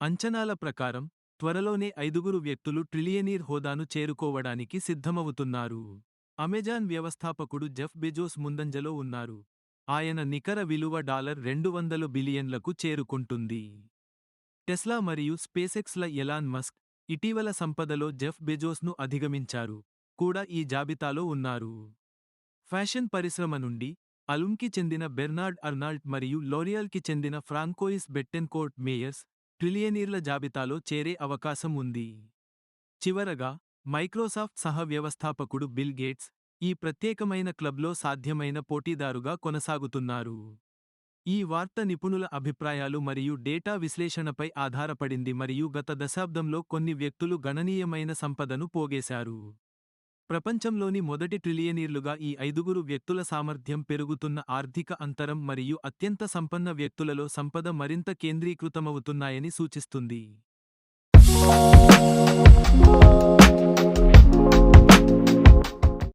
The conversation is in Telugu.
అంచనాల ప్రకారం త్వరలోనే ఐదుగురు వ్యక్తులు ట్రిలియనీర్ హోదాను చేరుకోవడానికి సిద్ధమవుతున్నారు. అమెజాన్ వ్యవస్థాపకుడు జెఫ్ బెజోస్ ముందంజలో ఉన్నారు. ఆయన నికర విలువ డాలర్ రెండు వందలు బిలియన్లకు చేరుకుంటుంది. టెస్లా మరియు స్పేసెక్స్ల ఎలాన్ మస్క్ ఇటీవల సంపదలో జెఫ్ బెజోస్ను అధిగమించారు. కూడా ఈ జాబితాలో ఉన్నారు. ఫ్యాషన్ పరిశ్రమ నుండి అలుమ్కి చెందిన బెర్నార్డ్ అర్నాల్డ్ మరియు లోరియల్కి చెందిన ఫ్రాంకోయిస్ బెట్టెన్కోర్ట్ మేయర్స్ ట్రిలియనీర్ల జాబితాలో చేరే అవకాశం ఉంది. చివరగా మైక్రోసాఫ్ట్ సహ వ్యవస్థాపకుడు బిల్ గేట్స్ ఈ ప్రత్యేకమైన క్లబ్లో సాధ్యమైన పోటీదారుగా కొనసాగుతున్నారు. ఈ వార్త నిపుణుల అభిప్రాయాలు మరియు డేటా విశ్లేషణపై ఆధారపడింది మరియు గత దశాబ్దంలో కొన్ని వ్యక్తులు గణనీయమైన సంపదను పోగేశారు. ప్రపంచంలోని మొదటి ట్రిలియనీర్లుగా ఈ ఐదుగురు వ్యక్తుల సామర్థ్యం పెరుగుతున్న ఆర్థిక అంతరం మరియు అత్యంత సంపన్న వ్యక్తులలో సంపద మరింత కేంద్రీకృతమవుతున్నాయని సూచిస్తుంది.